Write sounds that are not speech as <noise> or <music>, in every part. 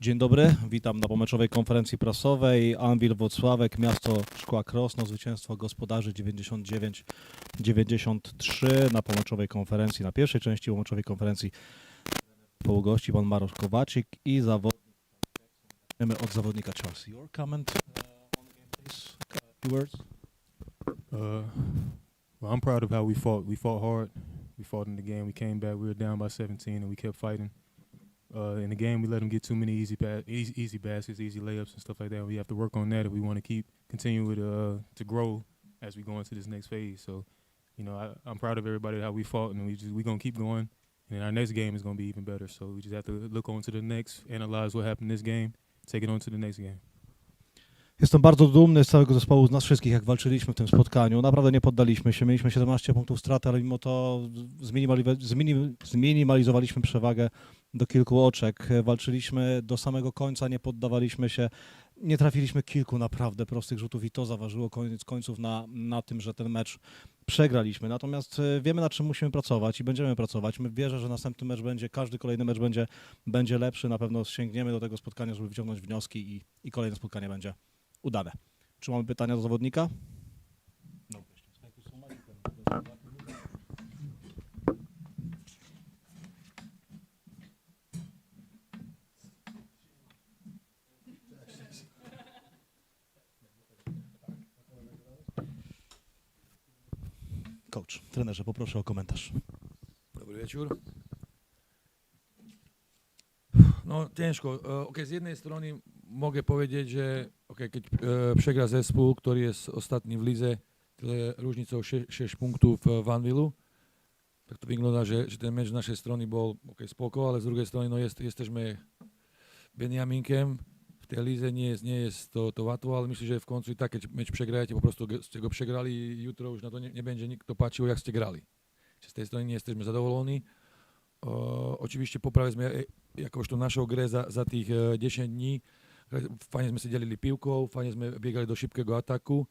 Dzień dobry, witam na pomeczowej konferencji prasowej. Anwil Włocławek, miasto Szkła Krosno, zwycięstwo gospodarzy 99-93 na pomeczowej konferencji, na pierwszej części pomeczowej konferencji po gości pan Marosz Kowacik i zawodnik. Od zawodnika Chelsea. Your comment uh, on the game, please? Few words? Uh, well, I'm proud of how we fought. We fought hard. We fought in the game. We came back. We were down by 17, and we kept fighting. Uh, in the game, we let them get too many easy, ba- easy easy baskets, easy layups, and stuff like that. We have to work on that if we want to keep continue with, uh, to grow as we go into this next phase. So, you know, I, I'm proud of everybody how we fought, and we just we gonna keep going. And our next game is gonna be even better. So we just have to look on to the next, analyze what happened in this game, take it on to the next game. Jestem bardzo dumny z całego zespołu, z nas wszystkich, jak walczyliśmy w tym spotkaniu. Naprawdę nie poddaliśmy się. Mieliśmy 17 punktów straty, ale mimo to zminimali- zmini- zminimalizowaliśmy przewagę do kilku oczek. Walczyliśmy do samego końca, nie poddawaliśmy się. Nie trafiliśmy kilku naprawdę prostych rzutów i to zaważyło koniec końców na, na tym, że ten mecz przegraliśmy. Natomiast e, wiemy, na czym musimy pracować i będziemy pracować. My wierzę, że następny mecz będzie, każdy kolejny mecz będzie, będzie lepszy. Na pewno sięgniemy do tego spotkania, żeby wyciągnąć wnioski i, i kolejne spotkanie będzie udane. Czy mamy pytania do zawodnika? Coach, trenerze, poproszę o komentarz. Dobrý večer. No ťažko. Uh, okay, z jednej strany mogę powiedzieć, že okay, keď uh, przegra zespół, który jest ostatni w lidze, tyle różnicą 6, 6 punktów uh, w Anvilu, tak to wygląda, že, že ten mecz z naszej strony bol okay, spoko, ale z drugiej strony no jest, jesteśmy Benjaminkiem, v té lize nie, nie je to, to vatu, ale myslím, že v koncu tak, keď meč pregrajete, poprostu ste go pregrali, jutro už na to ne, nebude nikto páčil, jak ste grali. Čiže z tej strany nie sme zadovolení. Uh, očivište poprave sme, e, akož to našou gre za, za tých e, 10 dní, e, fajne sme si delili pivkou, fajne sme biegali do šipkého ataku,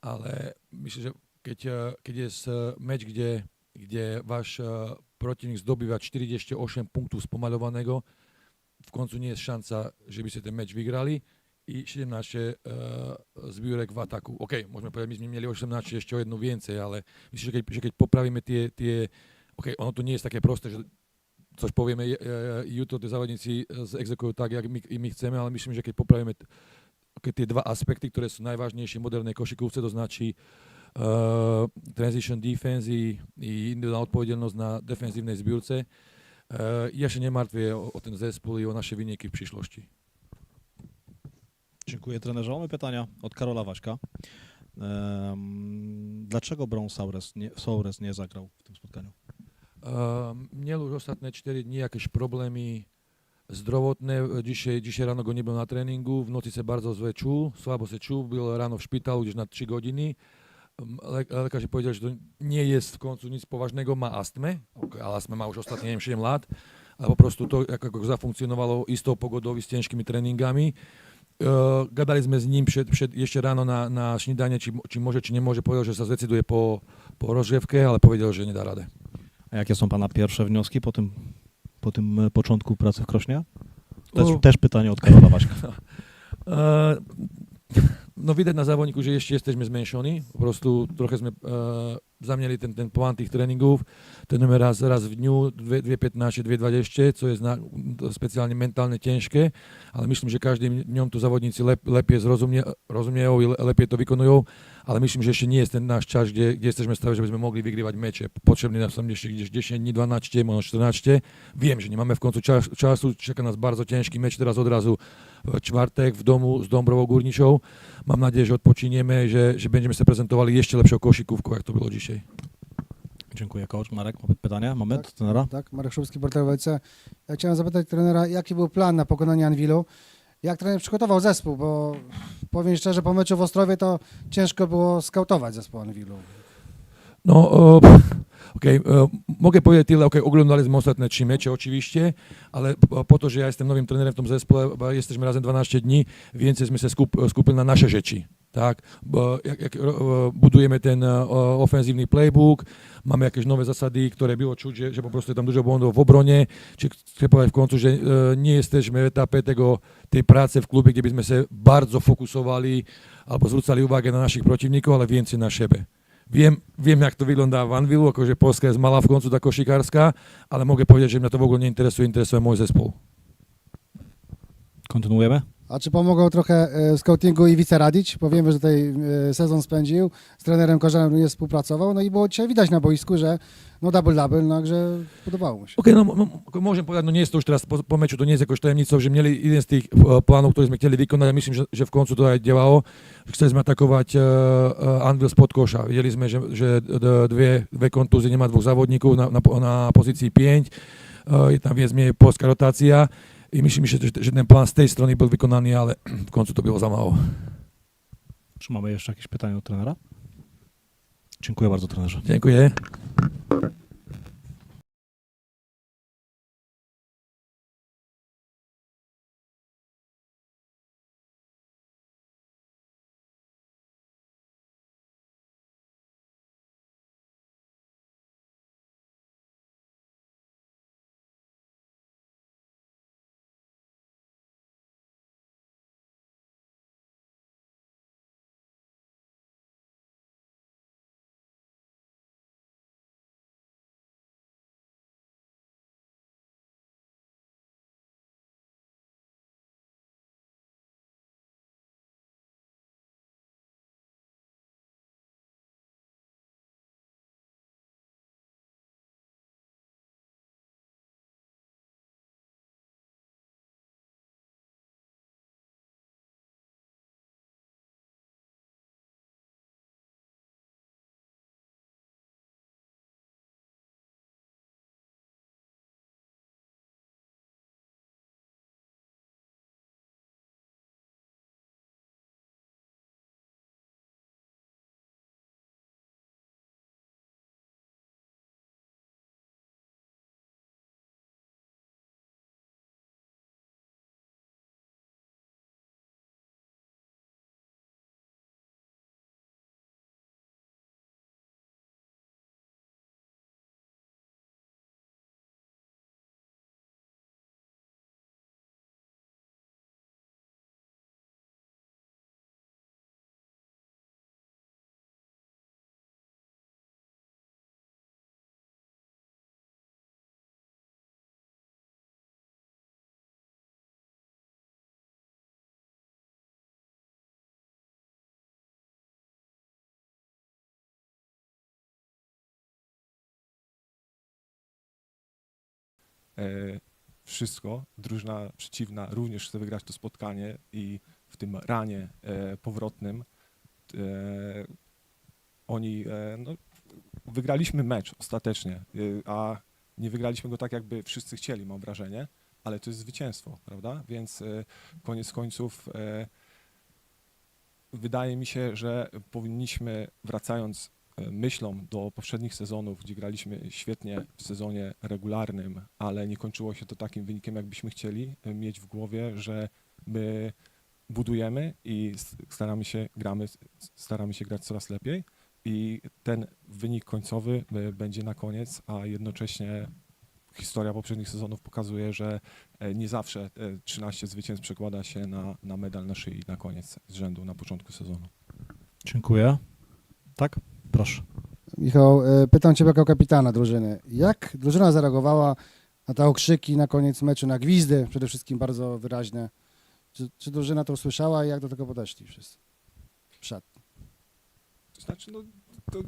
ale myslím, že keď, keď je meč, kde, kde váš protivník zdobýva 48 punktu spomaľovaného w końcu nie jest szansa, żeby się ten mecz wygrali i 17 e, zbiórek w ataku. OK, môžeme povedať, my sme mieli 18, ešte o jednu więcej, ale myslím, že keď, že keď popravíme tie, tie OK, ono to nie jest takie proste, že coś powiemy, e, jutro tí závodníci exekujú tak, jak my, my chceme, ale myslím, že keď popravíme t- okay, tie dva aspekty, ktoré sú najvážnejšie v modernej košikówce, to znaczy uh, transition defense i, i individuálna odpowiedzialność na defenzívnej zbiórce, uh, ja się nie martwię o, o ten zespół i o nasze wyniki w przyszłości. Dziękuję trenerze. Mamy pytania od Karola Waśka. Ehm, dlaczego Brown Saures nie, nie zagrał w tym spotkaniu? Um, miel už ostatné 4 dni jakieś problémy zdravotné. Dzisiaj, dzisiaj ráno go nebyl na tréninku, v noci sa bardzo zle čul, slabo sa čul, byl ráno v špitalu už na 3 hodiny. Le- Lekarze powiedzieli, že to nie jest w końcu nic poważnego, ma astmę, Ok, ale astmę ma už ostatnie, neviem, 7 lat, ale po prostu to, jak istou pogodou i s ťažkými tréningami. Uh, gadali sme s ním před, před, ešte ráno na, na snídanie, či, či môže, či nemôže. Povedal, že sa zdecyduje po, po rozgrzewkę, ale powiedział, że nie da radę. A jakie są Pana pierwsze wnioski po tym, po tym e, początku pracy w Krośnie? Też, O. też pytanie od Karola Waśka. <laughs> No widać na zawodniku, że jeszcze jesteśmy zmęczeni. Po prostu trochę sme zamieli ten, ten plan tych treningów. Trenujemy raz, raz w dniu, 2.15, 2.20, co jest na, specjalnie mentalnie ciężkie, ale myślę, że każdym dniom tu zawodnicy lep, lepiej zrozumie, rozumieją i le, lepiej to wykonują, ale myślę, że jeszcze nie jest ten nasz czas, gdzie, gdzie jesteśmy stawi, żebyśmy mogli wygrywać mecze. Potrzebny nam są jeszcze gdzieś 10 dni, 12, może 14. Wiem, że nie mamy w końcu czas, czasu, czeka nas bardzo ciężki mecz teraz od razu czwartek w domu z Dąbrową Górniczą. Mam nadzieję, że odpoczniemy, że, że będziemy się prezentowali jeszcze lepszą koszykówką, jak to było dzisiaj. Dziękuję, coach. Marek, mamy pytanie? Mamy Tak. trenera? Tak, Marek Szubski, Portal WC. Ja chciałem zapytać trenera, jaki był plan na pokonanie Anwilu? Jak trener przygotował zespół? Bo powiem szczerze, po meczu w Ostrowie to ciężko było skautować zespół Anwilu. No, uh, OK, uh, môžem povedať tyle, OK, oglądali sme ostatné či meče, očivište, ale po že ja jestem novým trenerem v tom zespole, jesteśmy razem 12 dní, więcej sme sa skup, skupili na naše rzeczy. Tak, jak, jak, budujeme ten e, ofenzívny playbook, máme jakieś nové zasady, ktoré bylo čuť, že, že poproste tam dužo bondov v obrone, či chcem povedať v koncu, že e, nie jesteśmy v etape tego, tej práce v klube, kde by sme sa bardzo fokusovali alebo zvrcali uwagę na našich protivníkov, ale więcej na sebe. Viem, viem, jak to vygląda v Anvilu, akože Polska je malá v koncu tá košikárska, ale mogę powiedzieć, že mňa to v ogóle neinteresuje, interesuje môj zespół. Kontynuujemy? A czy pomogą trochę e, scoutingu i Wice Radić? Bo wiemy, że tutaj e, sezon spędził, z trenerem Korzarem nie współpracował, no i było dzisiaj widać na boisku, że no double-double, no, że podobało mu się. OK, no, no ako môžem povedať, no nie je to už teraz po, po meču, to nie je akož tajemnicou, že měli jeden z tých plánov, ktoré sme chceli vykonať a myslím, že, že v koncu to. Chceli sme atakovať uh, uh, Anvil spod koša. Videli sme, že, že d- dve, dve kontúzie nemá dvoch závodníkov na, na, na pozícii 5. Uh, je tam viac menej polská rotácia. I myslím, že, že ten plán z tej strony byl vykonaný, ale v koncu to bylo za mało. Czy mamy jeszcze jakieś pytania od trenera? Dziękuję bardzo, trenerze. Dziękuję. Wszystko. Drużyna przeciwna również chce wygrać to spotkanie i w tym ranie e, powrotnym e, oni, e, no, wygraliśmy mecz ostatecznie, e, a nie wygraliśmy go tak, jakby wszyscy chcieli, mam wrażenie, ale to jest zwycięstwo, prawda? Więc e, koniec końców e, wydaje mi się, że powinniśmy, wracając e, myślą do poprzednich sezonów, gdzie graliśmy świetnie w sezonie regularnym, ale nie kończyło się to takim wynikiem, jakbyśmy chcieli, e, mieć w głowie, że my budujemy i staramy się, gramy, staramy się grać coraz lepiej i ten wynik końcowy e, będzie na koniec, a jednocześnie historia poprzednich sezonów pokazuje, że e, nie zawsze e, 13 zwycięstw przekłada się na, na medal na szyi na koniec z rzędu, na początku sezonu. Dziękuję. Tak? Proszę. Michał, e, pytam Ciebie jako kapitana drużyny. Jak drużyna zareagowała na te okrzyki na koniec meczu, na gwizdy przede wszystkim bardzo wyraźne? Czy, czy drużyna to usłyszała i jak do tego podeszli wszyscy? W szatni. To znaczy, no, to,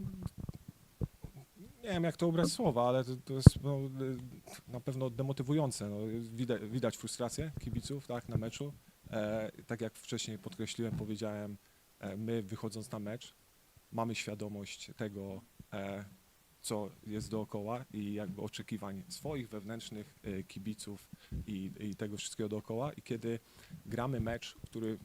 nie wiem jak to ubrać słowa, ale to, to jest no, y, na pewno demotywujące. No, widać, widać frustrację kibiców tak, na meczu. E, tak jak wcześniej podkreśliłem, powiedziałem, e, my wychodząc na mecz mamy świadomość tego, e, co jest dookoła i jakby oczekiwań swoich wewnętrznych e, kibiców i, i tego wszystkiego dookoła. I kiedy gramy mecz, który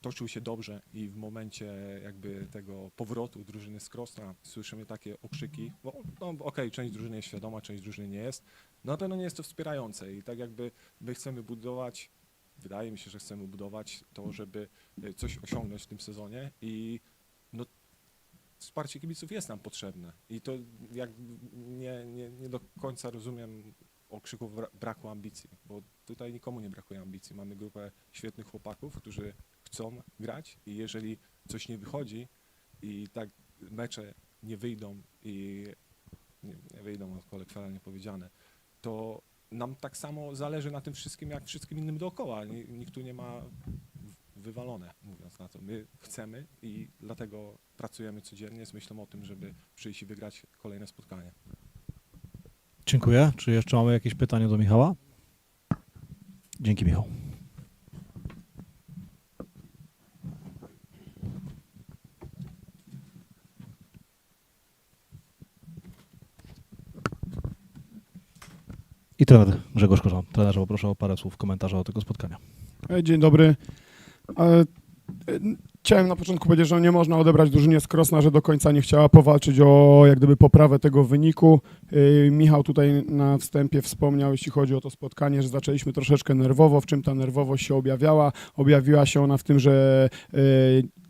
toczył się dobrze i w momencie jakby tego powrotu drużyny z Krosna słyszymy takie okrzyki, bo no, okej, część drużyny jest świadoma, część drużyny nie jest, no na pewno nie jest to wspierające i tak jakby my chcemy budować wydaje mi się, że chcemy budować to, żeby y, coś osiągnąć w tym sezonie i wsparcie kibiców jest nam potrzebne. I to jak nie, nie, nie do końca rozumiem okrzyków bra- braku ambicji, bo tutaj nikomu nie brakuje ambicji. Mamy grupę świetnych chłopaków, którzy chcą grać i jeżeli coś nie wychodzi i tak mecze nie wyjdą i nie, nie wyjdą, no kolokwialnie powiedziane, to nam tak samo zależy na tym wszystkim, jak wszystkim innym dookoła. Ni- Nikt tu nie ma wywalone, mówiąc na to. My chcemy i dlatego pracujemy codziennie z myślą o tym, żeby przyjść i wygrać kolejne spotkanie. Dziękuję. Czy jeszcze mamy jakieś pytanie do Michała? Dzięki, Michał. I trener Grzegorz Korzan. Trenerze, poproszę o parę słów komentarza do tego spotkania. E, Dzień dobry. Chciałem na początku powiedzieć, że nie można odebrać drużynie z Krosna, że do końca nie chciała powalczyć o jak gdyby poprawę tego wyniku. E, Michał tutaj na wstępie wspomniał, jeśli chodzi o to spotkanie, że zaczęliśmy troszeczkę nerwowo. W czym ta nerwowość się objawiała? Objawiła się ona w tym, że e,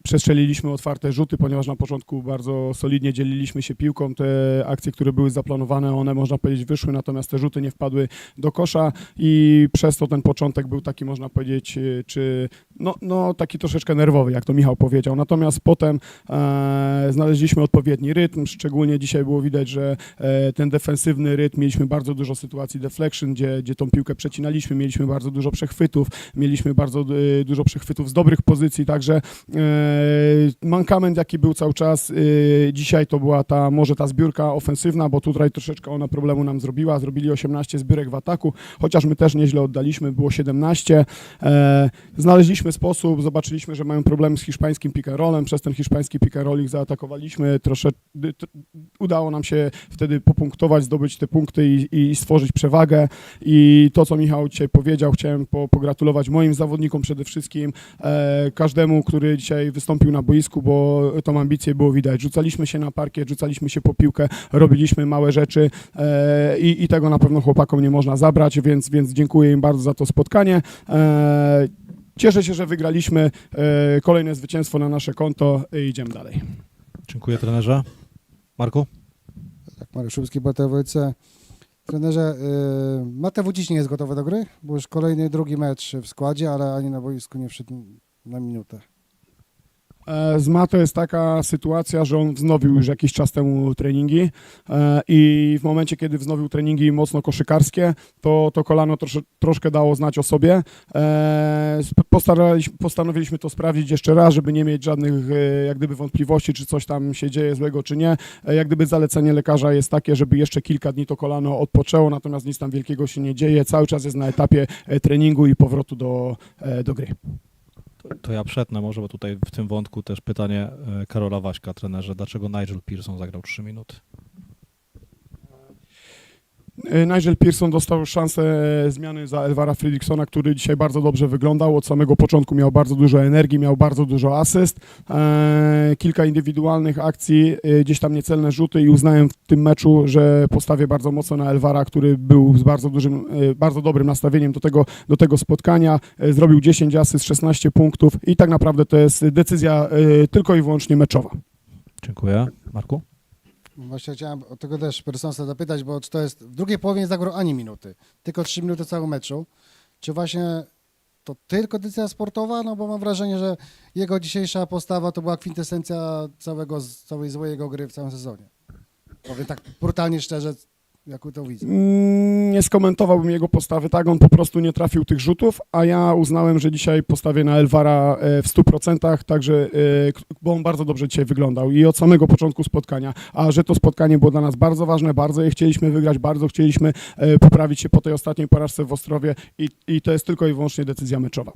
przestrzeliliśmy otwarte rzuty, ponieważ na początku bardzo solidnie dzieliliśmy się piłką. Te akcje, które były zaplanowane, one można powiedzieć wyszły, natomiast te rzuty nie wpadły do kosza i przez to ten początek był taki, można powiedzieć, e, czy no, no taki troszeczkę nerwowy, jak to Michał powiedział. Natomiast potem e, znaleźliśmy odpowiedni rytm, szczególnie dzisiaj było widać, że e, ten defensywny rytm, mieliśmy bardzo dużo sytuacji deflection, gdzie, gdzie tą piłkę przecinaliśmy, mieliśmy bardzo dużo przechwytów, mieliśmy bardzo e, dużo przechwytów z dobrych pozycji, także e, mankament jaki był cały czas, e, dzisiaj to była ta, może ta zbiórka ofensywna, bo tutaj troszeczkę ona problemu nam zrobiła, zrobili 18 zbiórek w ataku, chociaż my też nieźle oddaliśmy, było 17. E, znaleźliśmy sposób, zobaczyliśmy, że mają problem z hiszpańskim pick przez ten hiszpański pick zaatakowaliśmy, troszeczkę udało nam się wtedy popunktować, zdobyć te punkty i, i stworzyć przewagę. I to, co Michał dzisiaj powiedział, chciałem po, pogratulować moim zawodnikom przede wszystkim, e, każdemu, który dzisiaj wystąpił na boisku, bo tą ambicję było widać. Rzucaliśmy się na parkiet, rzucaliśmy się po piłkę, robiliśmy małe rzeczy e, i, i tego na pewno chłopakom nie można zabrać, więc, więc dziękuję im bardzo za to spotkanie. E, Cieszę się, że wygraliśmy e, kolejne zwycięstwo na nasze konto i idziemy dalej. Dziękuję, trenerze. Marku? Tak, Mariusz Szubski, BTWC. Trenerze, y, Mateusz dziś nie jest gotowy do gry, bo już kolejny, drugi mecz w składzie, ale ani na boisku nie wszedł na minutę. E, Z Mato jest taka sytuacja, że on wznowił już jakiś czas temu treningi e, i w momencie, kiedy wznowił treningi mocno koszykarskie, to, to kolano trosze, troszkę dało znać o sobie. E, postanowiliśmy to sprawdzić jeszcze raz, żeby nie mieć żadnych jak gdyby wątpliwości, czy coś tam się dzieje złego, czy nie. Jak gdyby zalecenie lekarza jest takie, żeby jeszcze kilka dni to kolano odpoczęło, natomiast nic tam wielkiego się nie dzieje. Cały czas jest na etapie treningu i powrotu do, do gry. To, ja przetnę może, bo tutaj w tym wątku też pytanie e, Karola Waśka, trenerze. Dlaczego Nigel Pearson zagrał 3 minuty? E, Nigel Pearson dostał szansę e, zmiany za Elvara Fredriksona, który dzisiaj bardzo dobrze wyglądał. Od samego początku miał bardzo dużo energii, miał bardzo dużo asyst, e, kilka indywidualnych akcji, gdzieś tam niecelne rzuty i uznałem w tym meczu, że postawię bardzo mocno na Elvara, który był z bardzo dużym, bardzo dobrym nastawieniem do tego, do tego spotkania. Zrobił 10 asyst, 16 punktów i tak naprawdę to jest decyzja tylko i wyłącznie meczowa. Dziękuję. Marku? Właśnie chciałem o tego też Personsa zapytać, bo czy to jest w drugiej połowie nie zagrał ani minuty, tylko trzy minuty całego meczu. Czy właśnie to tylko decyzja sportowa? No bo mam wrażenie, że jego dzisiejsza postawa to była kwintesencja całego, całej złej jego gry w całym sezonie. Powiem tak brutalnie szczerze, jak to widzę. Mm, Nie skomentowałbym jego postawy, tak, on po prostu nie trafił tych rzutów, a ja uznałem, że dzisiaj postawię na Elvara e, w 100%, także, e, bo on bardzo dobrze dzisiaj wyglądał i od samego początku spotkania, a że to spotkanie było dla nas bardzo ważne, bardzo je chcieliśmy wygrać, bardzo chcieliśmy e, poprawić się po tej ostatniej porażce w Ostrowie i, i to jest tylko i wyłącznie decyzja meczowa.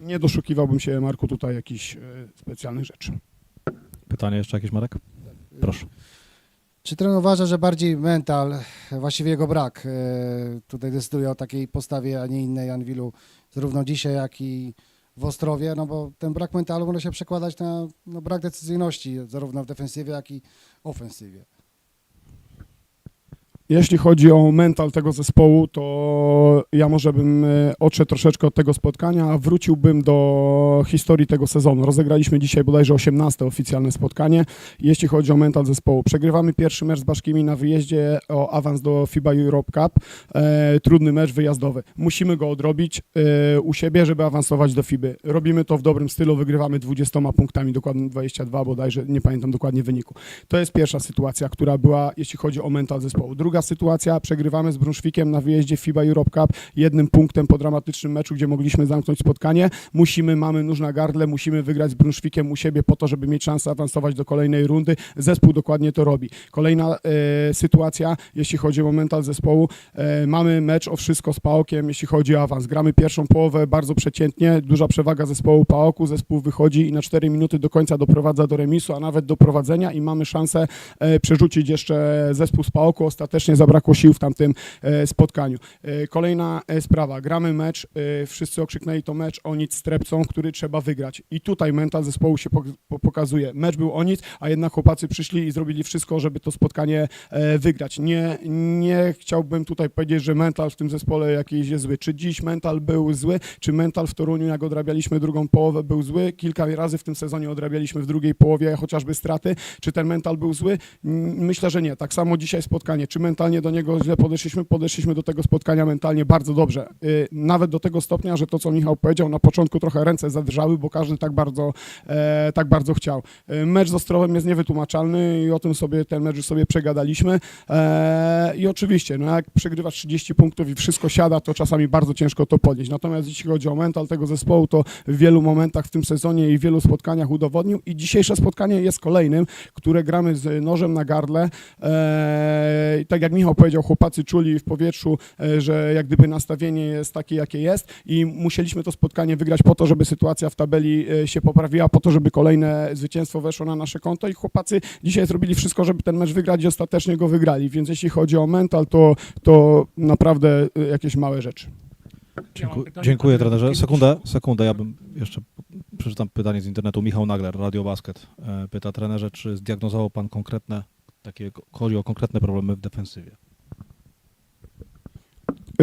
Nie doszukiwałbym się, Marku, tutaj jakichś specjalnych rzeczy. Pytanie jeszcze jakieś, Marek? Proszę. Czy trener uważa, że bardziej mental, właściwie jego brak, e, tutaj decyduje o takiej postawie, a nie innej Anwilu, zarówno dzisiaj, jak i w Ostrowie, no bo ten brak mentalu może się przekładać na no, brak decyzyjności, zarówno w defensywie, jak i ofensywie. Jeśli chodzi o mental tego zespołu, to ja może bym e, odszedł troszeczkę od tego spotkania, a wróciłbym do historii tego sezonu. Rozegraliśmy dzisiaj bodajże 18 oficjalne spotkanie. Jeśli chodzi o mental zespołu, przegrywamy pierwszy mecz z Baszkimi na wyjeździe o awans do FIBA Europe Cup. E, trudny mecz wyjazdowy. Musimy go odrobić e, u siebie, żeby awansować do FIBY. Robimy to w dobrym stylu, wygrywamy 20 punktami, dokładnie 22 bodajże, nie pamiętam dokładnie wyniku. To jest pierwsza sytuacja, która była, jeśli chodzi o mental zespołu. Druga sytuacja, przegrywamy z Brunszwikiem na wyjeździe FIBA Europe Cup jednym punktem po dramatycznym meczu, gdzie mogliśmy zamknąć spotkanie. Musimy, mamy nóż na gardle, musimy wygrać z Brunszwikiem u siebie po to, żeby mieć szansę awansować do kolejnej rundy. Zespół dokładnie to robi. Kolejna e, sytuacja, jeśli chodzi o mental zespołu, e, mamy mecz o wszystko z Paokiem, jeśli chodzi o awans. Gramy pierwszą połowę bardzo przeciętnie, duża przewaga zespołu Paoku, zespół wychodzi i na 4 minuty do końca doprowadza do remisu, a nawet do prowadzenia i mamy szansę e, przerzucić jeszcze zespół z Paoku. Ostatecznie zabrakło sił w tamtym e, spotkaniu. E, Kolejna e, sprawa, gramy mecz, wszyscy okrzyknęli to mecz o nic z który trzeba wygrać. I tutaj mental zespołu się pok- po- pokazuje. Mecz był o nic, a jednak chłopacy przyszli i zrobili wszystko, żeby to spotkanie wygrać. Nie, nie chciałbym tutaj powiedzieć, że mental w tym zespole jakiś jest zły. Czy dziś mental był zły, czy mental w Toruniu, jak odrabialiśmy drugą połowę, był zły? Kilka razy w tym sezonie odrabialiśmy w drugiej połowie chociażby straty. Czy ten mental był zły? Myślę, że nie. Tak samo dzisiaj spotkanie. Czy mentalnie do niego źle podeszliśmy? Podeszliśmy do tego spotkania mentalnie bardzo dobrze. Y, Nawet do tego stopnia, że to, co Michał powiedział, na początku trochę ręce zadrżały, bo każdy tak bardzo, e, tak bardzo chciał. Y, Mecz z Ostrowem jest niewytłumaczalny i o tym sobie, ten mecz sobie przegadaliśmy. E, I oczywiście, no jak przegrywasz 30 punktów i wszystko siada, to czasami bardzo ciężko to podnieść. Natomiast jeśli chodzi o mental tego zespołu, to w wielu momentach w tym sezonie i w wielu spotkaniach udowodnił i dzisiejsze spotkanie jest kolejnym, które gramy z nożem na gardle. E, i tak jak Michał powiedział, chłopacy czuli w powietrzu, e, że jak gdyby nastawienie jest takie, jakie jest i musieliśmy to spotkanie wygrać po to, żeby sytuacja w tabeli e, się poprawiła, po to, żeby kolejne zwycięstwo weszło na nasze konto i chłopacy dzisiaj zrobili wszystko, żeby ten mecz wygrać i ostatecznie go wygrali, więc jeśli chodzi o mental, to, to naprawdę e, jakieś małe rzeczy. Dziękuję, dziękuję trenerze. Sekundę, sekundę, ja bym jeszcze przeczytam pytanie z internetu. Michał Nagler, Radio Basket. Pyta trenerze, czy zdiagnozował pan konkretne, takie, chodzi o konkretne problemy w defensywie?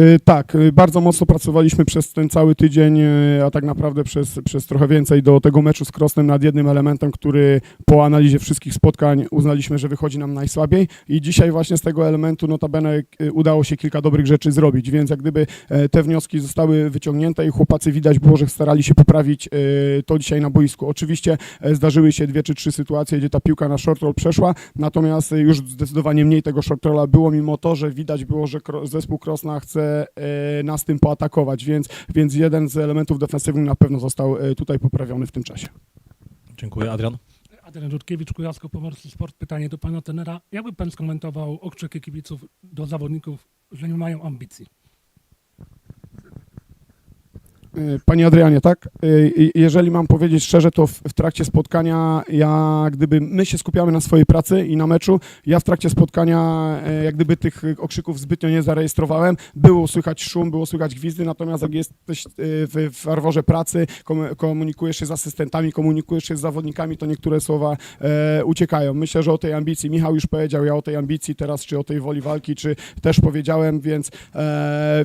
Y, Tak, y, bardzo mocno pracowaliśmy przez ten cały tydzień, y, a tak naprawdę przez, przez trochę więcej do tego meczu z Krosnem nad jednym elementem, który po analizie wszystkich spotkań uznaliśmy, że wychodzi nam najsłabiej i dzisiaj właśnie z tego elementu notabene udało się kilka dobrych rzeczy zrobić, więc jak gdyby e, te wnioski zostały wyciągnięte i chłopacy widać było, że starali się poprawić y, to dzisiaj na boisku. Oczywiście e, zdarzyły się dwie czy trzy sytuacje, gdzie ta piłka na short roll przeszła, natomiast już zdecydowanie mniej tego short rolla było, mimo to, że widać było, że zespół Krosna chce e, nas tym poatakować, więc, więc jeden z elementów defensywnych na pewno został e, tutaj poprawiony w tym czasie. Dziękuję. Adrian? Adrian Rutkiewicz, Kujawsko-Pomorski Sport. Pytanie do pana tenera. Jakby pan skomentował okrzyki kibiców do zawodników, że nie mają ambicji? E, Panie Adrianie, tak? E, i- Jeżeli mam powiedzieć szczerze, to w, trakcie spotkania, ja gdyby my się skupiamy na swojej pracy i na meczu, ja w trakcie spotkania jak gdyby tych okrzyków zbytnio nie zarejestrowałem. Było słychać szum, było słychać gwizdy, natomiast jak jesteś w, arworze pracy, komu- komunikujesz się z asystentami, komunikujesz się z zawodnikami, to niektóre słowa uciekają. Myślę, że o tej ambicji, Michał już powiedział, ja o tej ambicji teraz, czy o tej woli walki, czy też powiedziałem, więc,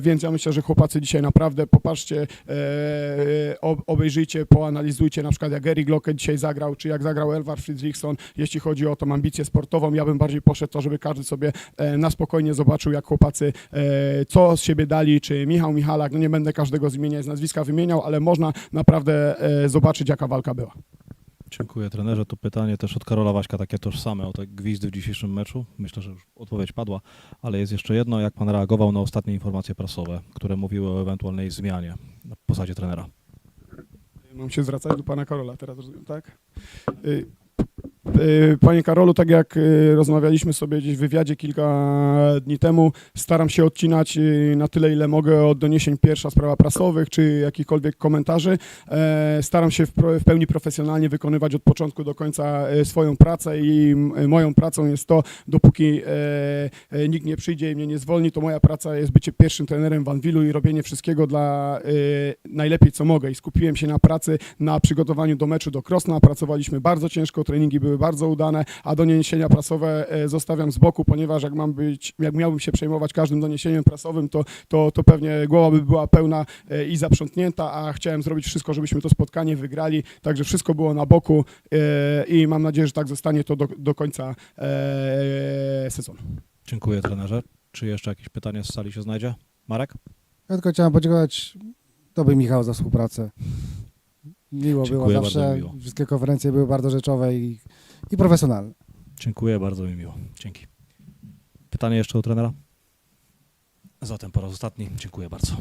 więc ja myślę, że chłopacy dzisiaj naprawdę, popatrzcie, obejrzyjcie, poanalizujcie na przykład jak Eric Locke dzisiaj zagrał, czy jak zagrał Elvar Friedrichson, jeśli chodzi o tą ambicję sportową, ja bym bardziej poszedł to, żeby każdy sobie e, na spokojnie zobaczył, jak chłopacy e, co z siebie dali, czy Michał Michalak, no nie będę każdego zmieniać, z nazwiska wymieniał, ale można naprawdę e, zobaczyć, jaka walka była. Dziękuję trenerze. To pytanie też od Karola Waśka, takie tożsame o te gwizdy w dzisiejszym meczu. Myślę, że już odpowiedź padła, ale jest jeszcze jedno. Jak pan reagował na ostatnie informacje prasowe, które mówiły o ewentualnej zmianie na posadzie trenera? Mam się zwracać do pana Karola teraz, rozumiem, tak? Y, Panie Karolu, tak jak y, rozmawialiśmy sobie gdzieś w wywiadzie kilka dni temu, staram się odcinać y, na tyle, ile mogę od doniesień pierwsza sprawa prasowych, czy jakichkolwiek komentarzy. E, Staram się w pełni profesjonalnie wykonywać od początku do końca e, swoją pracę i moją pracą jest to, dopóki e, nikt nie przyjdzie i mnie nie zwolni, to moja praca jest bycie pierwszym trenerem w Anwilu i robienie wszystkiego dla najlepiej, co mogę. I skupiłem się na pracy, na przygotowaniu do meczu do Krosna. Pracowaliśmy bardzo ciężko, treningi były bardzo bardzo udane, a doniesienia prasowe e, zostawiam z boku, ponieważ jak mam być, jak miałbym się przejmować każdym doniesieniem prasowym, to, to, to pewnie głowa by była pełna e, i zaprzątnięta, a chciałem zrobić wszystko, żebyśmy to spotkanie wygrali, także wszystko było na boku e, i mam nadzieję, że tak zostanie to do, do końca sezonu. Dziękuję trenerze. Czy jeszcze jakieś pytanie z sali się znajdzie? Marek? Ja tylko chciałem podziękować Tobie, Michał, za współpracę. Miło było Dziękuję bardzo zawsze. miło. Wszystkie konferencje były bardzo rzeczowe i, i profesjonalne. Dziękuję, bardzo mi miło. Dzięki. Pytanie jeszcze u trenera? Zatem po raz ostatni. Dziękuję bardzo.